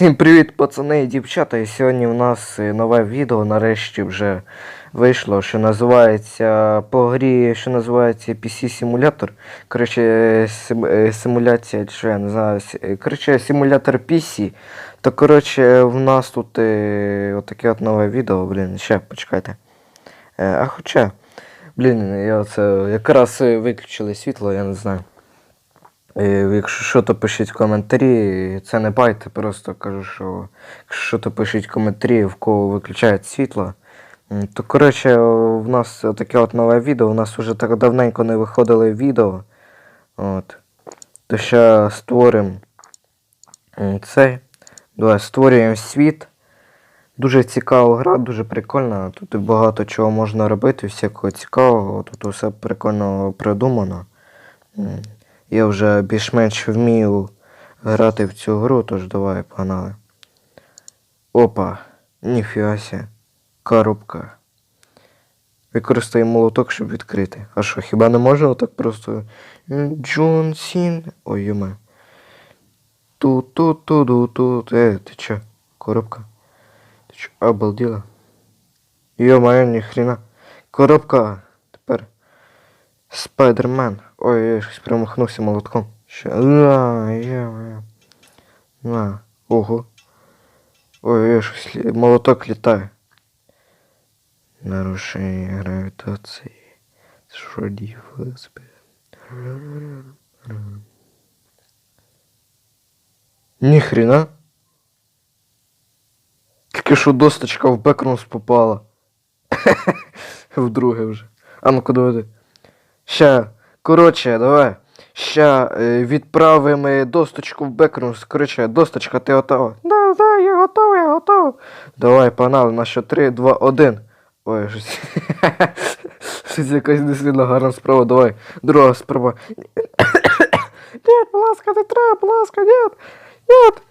Всім привіт, пацани і дівчата. І сьогодні у нас е, нове відео нарешті вже вийшло, що називається по грі, що називається PC симулятор. Коротше, е, сим- симуляція, чи я не знаю. е, Коротше, симулятор PC. То коротше, в нас тут е, отаке от нове відео, блін, ще почекайте. А хоча, блін, я це якраз виключили світло, я не знаю. Якщо що, то пишіть коментарі. Це не байте, просто кажу, що якщо що, то пишіть коментарі, в кого виключають світло. То коротше, в нас таке от нове відео. У нас вже так давненько не виходили відео. От. То ще створимо цей. Давай створюємо світ. Дуже цікава гра, дуже прикольна. Тут багато чого можна робити, всякого цікавого. Тут усе прикольно придумано. Я вже більш-менш вмію грати в цю гру, тож давай погнали. Опа, ніфіася. Коробка. Використай молоток, щоб відкрити. А що, хіба не можна отак просто. Джон Сін. Ой, юме. тут тут тут тут тут Е, ти чо? Коробка. Ти чо, обалділа? Йо-моє, ніхрена. Коробка. Тепер. Спайдермен. Ой, я щось промахнувся молотком. Ще. А, я, На. Ого. Ой, я щось лі- молоток літає. Нарушення гравітації. Що діфаспе. Ніхрена. Тільки що досточка в бекрунс попала. Вдруге вже. А ну-ка доведи. Ща, коротше, давай. Ща е, відправимо досточку в бекрунс. Коротше, досточка, ти готова? Да, да, я готова, я готова. Давай, погнали, на що 3, 2, 1. Ой, щось. Щось якась не сильно гарна справа. Давай. Друга справа. Нет, будь ласка, не треба, будь ласка, нет. Нет.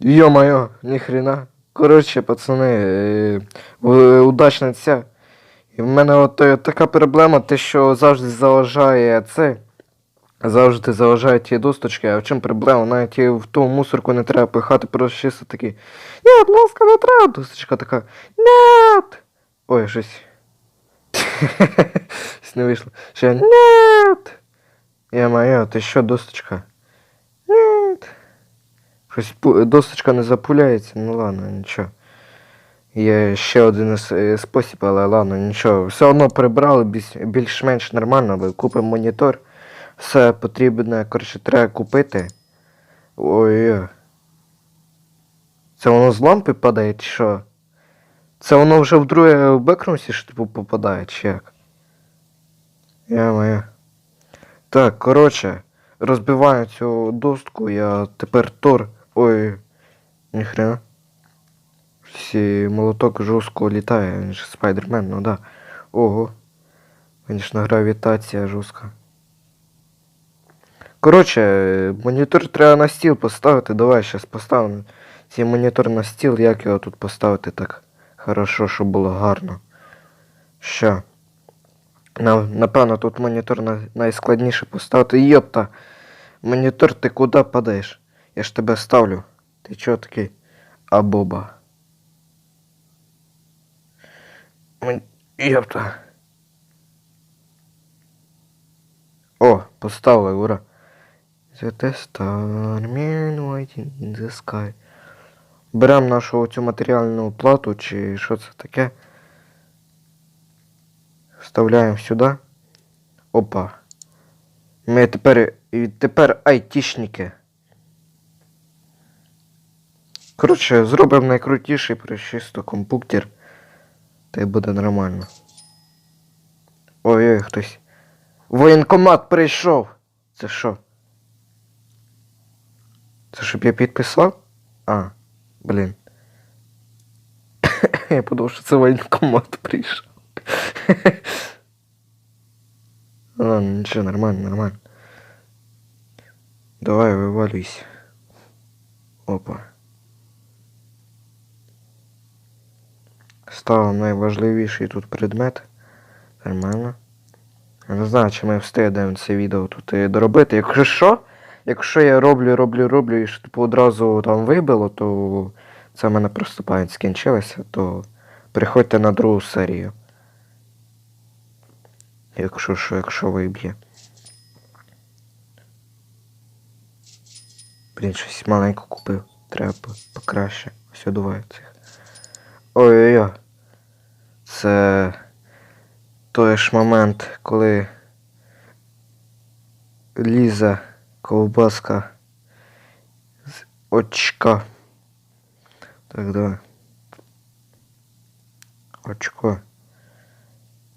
Ё-моё, нихрена. Коротше, пацани, е, удачна ця. І в мене от е, така проблема, те, що завжди заважає це. Завжди заважає ті досточки, а в чому проблема? Навіть в ту мусорку не треба пихати, просто чисто такий. Ні, будь ласка, не треба. Досточка така. Нет! Ой, щось. Щось не вийшло. Ще нет! Я моя, ти що, досточка? Нет. Щось досточка не запуляється, ну ладно, нічого. Є ще один е, спосіб, але ладно, нічого. Все одно прибрали більш- більш-менш нормально, але купимо монітор. Все потрібне, коротше, треба купити. Ой. Це воно з лампи падає, чи що? Це воно вже вдруге в бекрумсі ж типу попадає, чи як? Я моя. Так, коротше, розбиваю цю достку, я тепер Тор. Ой. Ніхрена. Молоток жорстко літає, він же спайдермен, ну да. Ого. Звісно, гравітація жорстка. Коротше, монітор треба на стіл поставити. Давай зараз поставимо цей монітор на стіл, як його тут поставити так хорошо, щоб було гарно. Що? На, напевно, тут монітор на, найскладніше поставити. Йопта! Монітор, ти куди падаєш? Я ж тебе ставлю. Ти чого такий? А Йопта. О, поставили, ура. The star waiting in the sky. Беремо нашу цю матеріальну плату, чи що це таке. Вставляємо сюди. Опа. Ми тепер. Тепер айтішники. Коротше, зробимо найкрутіший причисто компуктер. Та й буде нормально. Ой-ой, хтось. Воєнкомат прийшов. Це що? Це щоб я підписав? А, блін. я подумав, що це воєнкомат прийшов. Ладно, нічого, нормально, нормально. Давай, вивалюйся. Опа. Ставимо найважливіший тут предмет. Нормально. Не знаю, чи ми встигнемо це відео тут і доробити. Якщо що, якщо я роблю, роблю, роблю і типу одразу там вибило, то це в мене просто пам'ять скінчилася, то приходьте на другу серію. Якщо що, якщо виб'є. Блін, щось маленько купив. Треба покраще. Ось одуваю цих. Ой-ой-ой. Це той ж момент, коли лізе ковбаска з очка. Так, давай. Очко.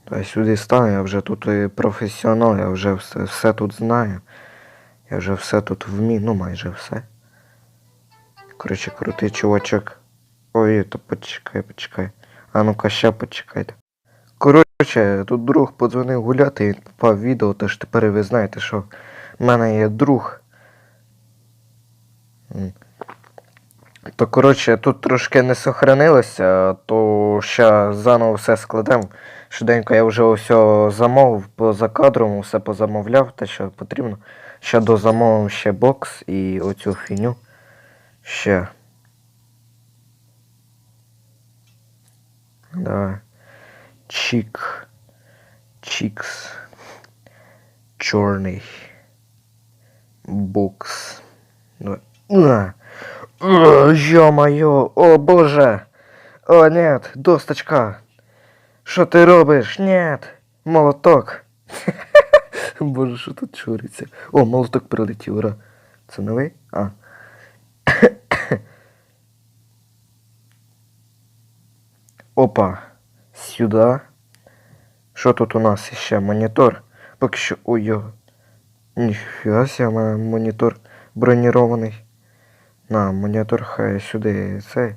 Давай сюди стану, я вже тут і професіонал, я вже все, все тут знаю. Я вже все тут вмію, ну майже все. Коротше, крутий чувачок. Ой, то почекай, почекай. А ну-ка ще почекайте. Коротше, тут друг подзвонив гуляти, він попав відео, тож тепер ви знаєте, що в мене є друг. То коротше, тут трошки не сохранилося, то ще заново все складемо. Швиденько я вже все замовив поза кадром, все позамовляв, те, що потрібно. Ще дозамовив ще бокс і оцю фіню. Ще. Давай. Чік. Чікс. Чорний. Бокс. Давай. На. О, Ё-моё, о боже! О, нет, досточка! Що ти робиш? Нет! Молоток! Боже, що тут чуриться? О, молоток прилетів, ура. Це новий? А. Опа. Сюди. Що тут у нас ще? Монітор. Поки що. Ой, йо. Ніфіга себе, монітор бронірований. На, монітор хай сюди цей.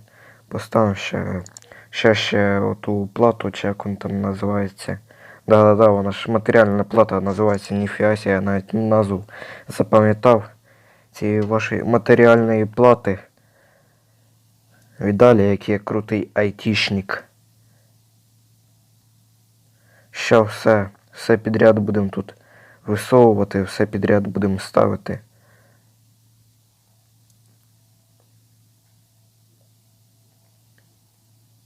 Поставив ще. Ще ще оту плату, чи як він там називається. Да-да-да, вона ж матеріальна плата називається Ніфіга себе, я навіть назву запам'ятав цієї вашої матеріальної плати. Віддалі, який я крутий айтішник. Що все, все підряд будемо тут висовувати, все підряд будемо ставити.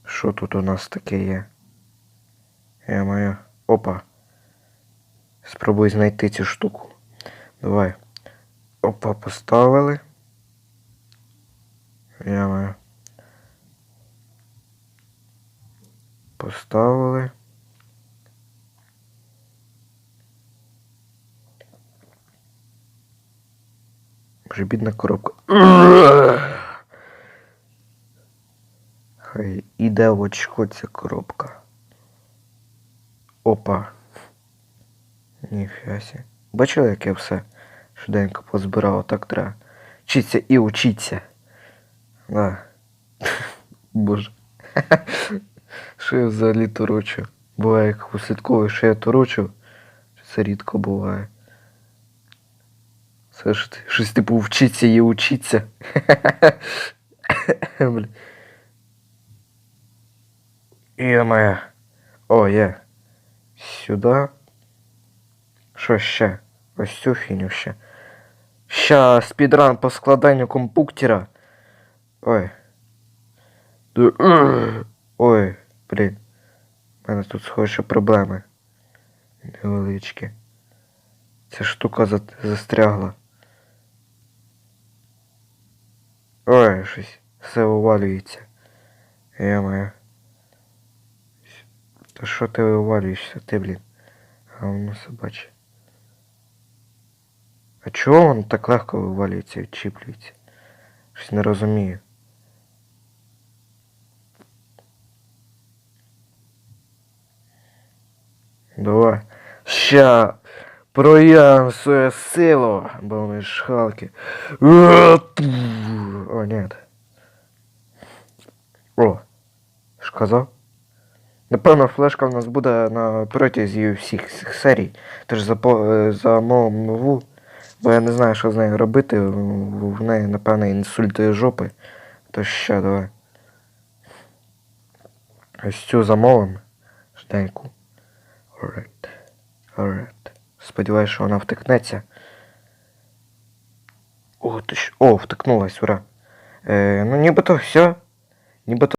Що тут у нас таке є? Я маю. Опа. Спробуй знайти цю штуку. Давай. Опа, поставили. Я маю. Поставили. Вже бідна коробка. Хай іде в очко коробка. Опа. Ніфіга сі. Бачили, як я все швиденько позбирав, так треба. Вчиться і учиться. Да. Боже. Що я взагалі торочу? Буває, як услідковую, що я торочу. Це рідко буває. Це ж ти- щось типу вчиться і учиться. Блін. Є-моє. О, є. Сюди. Що ще? Ось цю фіню ще. Ща спідран по складанню компуктера. Ой. Ой, блін. У мене тут схожі проблеми. Невеличкі. Ця штука застрягла. Ой, щось все вивалюється. Я моя. Та що ти вивалюєшся, ти, блін? Говно собаче. А чого воно так легко вивалюється і відчіплюється? Щось не розумію. Давай. Ща проявим свою силу, бо ми ж халки. О, нет. О, ж казав? Напевно, флешка в нас буде на протязі всіх цих серій. Тож е, замовив нову, бо я не знаю, що з нею робити. В неї, напевно, інсульти жопи. Тож ще давай. Ось цю замовимо. Жденьку. Alright. Alright. Сподіваюсь, що вона втикнеться. О, ти ж. О, втикнулась, ура. Е, ну нібито все. Нібито